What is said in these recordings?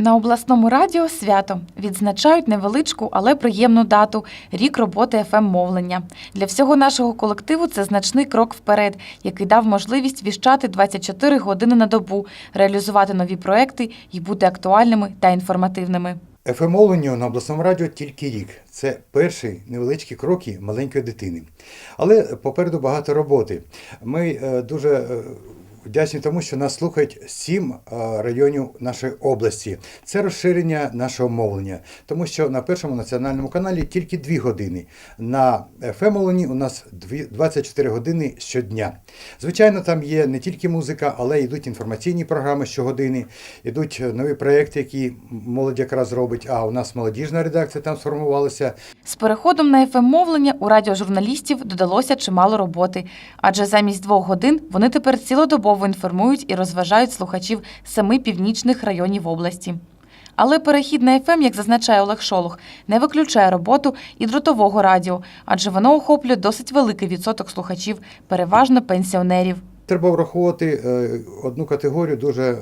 На обласному радіо свято відзначають невеличку, але приємну дату рік роботи ФМ мовлення. Для всього нашого колективу це значний крок вперед, який дав можливість віщати 24 години на добу, реалізувати нові проекти і бути актуальними та інформативними. ФМ-мовленню на обласному радіо тільки рік. Це перші невеличкі кроки маленької дитини. Але попереду багато роботи. Ми е, дуже е, вдячні тому, що нас слухають сім е, районів нашої області. Це розширення нашого мовлення, тому що на першому національному каналі тільки дві години. На ФМ-мовленні у нас дві- 24 години щодня. Звичайно, там є не тільки музика, але йдуть інформаційні програми щогодини, йдуть е, нові проекти, які молодь якраз робить. А у нас молодіжна редакція там сформувалася. З переходом на ФМ мовлення у радіожурналістів додалося чимало роботи, адже замість двох годин вони тепер цілодобово інформують і розважають слухачів семи північних районів області. Але перехід на ФМ, як зазначає Олег Шолох, не виключає роботу і дротового радіо, адже воно охоплює досить великий відсоток слухачів, переважно пенсіонерів. Треба враховувати е, одну категорію дуже е,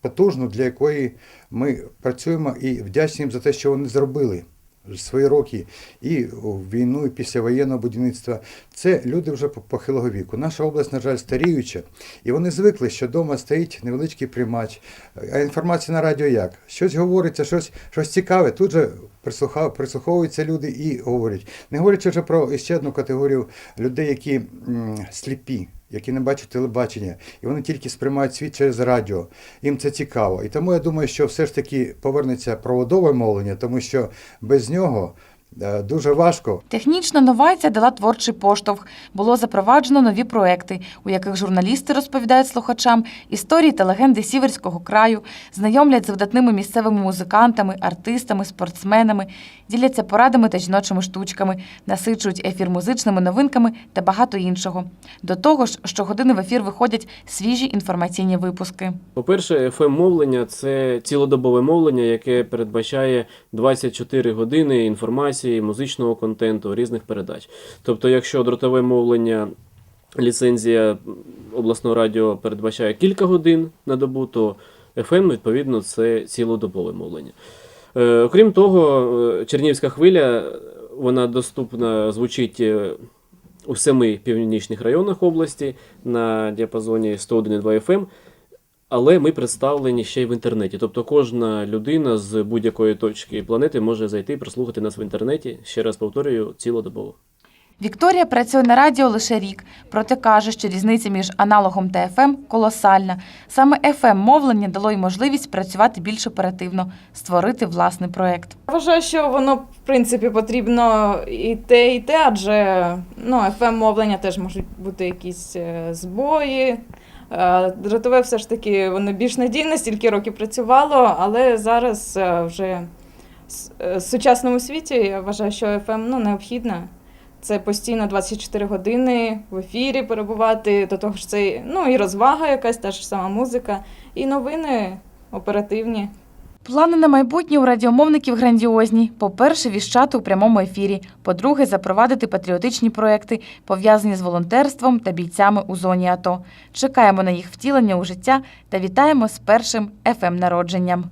потужну, для якої ми працюємо і вдячні їм за те, що вони зробили свої роки і війну, і післявоєнного будівництва. Це люди вже по- похилого віку. Наша область, на жаль, старіюча, і вони звикли, що вдома стоїть невеличкий приймач. А інформація на радіо як? Щось говориться, щось, щось цікаве. Тут же прислуховуються люди і говорять. Не говорячи вже про ще одну категорію людей, які м, сліпі які не бачать телебачення, і вони тільки сприймають світ через радіо. Їм це цікаво. І тому я думаю, що все ж таки повернеться проводове мовлення, тому що без нього дуже важко Технічна новація дала творчий поштовх. Було запроваджено нові проекти, у яких журналісти розповідають слухачам історії та легенди сіверського краю, знайомлять з видатними місцевими музикантами, артистами, спортсменами, діляться порадами та жіночими штучками, насичують ефір музичними новинками та багато іншого. До того ж, щогодини в ефір виходять свіжі інформаційні випуски. По-перше, fm мовлення це цілодобове мовлення, яке передбачає 24 години інформації, музичного контенту, різних передач. Тобто, якщо дротове мовлення, ліцензія обласного радіо передбачає кілька годин на добу, то FM, відповідно, це цілодобове мовлення. Е, Окрім того, е, Чернівська хвиля вона доступна, звучить е, у семи північних районах області на діапазоні 101,2 FM. Але ми представлені ще й в інтернеті. Тобто кожна людина з будь-якої точки планети може зайти і прослухати нас в інтернеті. Ще раз повторюю, цілодобово. Вікторія працює на радіо лише рік, проте каже, що різниця між аналогом та ФМ колосальна. Саме ФМ мовлення дало й можливість працювати більш оперативно, створити власний проект. Я Вважаю, що воно в принципі потрібно і те, і те, адже ну, fm мовлення теж можуть бути якісь е, збої. Е, Дротове все ж таки воно більш надійне, стільки років працювало, але зараз е, вже е, в сучасному світі я вважаю, що ФМ ну, необхідна. Це постійно 24 години в ефірі перебувати, до того ж це ну, і розвага якась, та ж сама музика, і новини оперативні. Плани на майбутнє у радіомовників грандіозні. По-перше, віщати у прямому ефірі. По-друге, запровадити патріотичні проекти, пов'язані з волонтерством та бійцями у зоні АТО. Чекаємо на їх втілення у життя та вітаємо з першим ФМ народженням.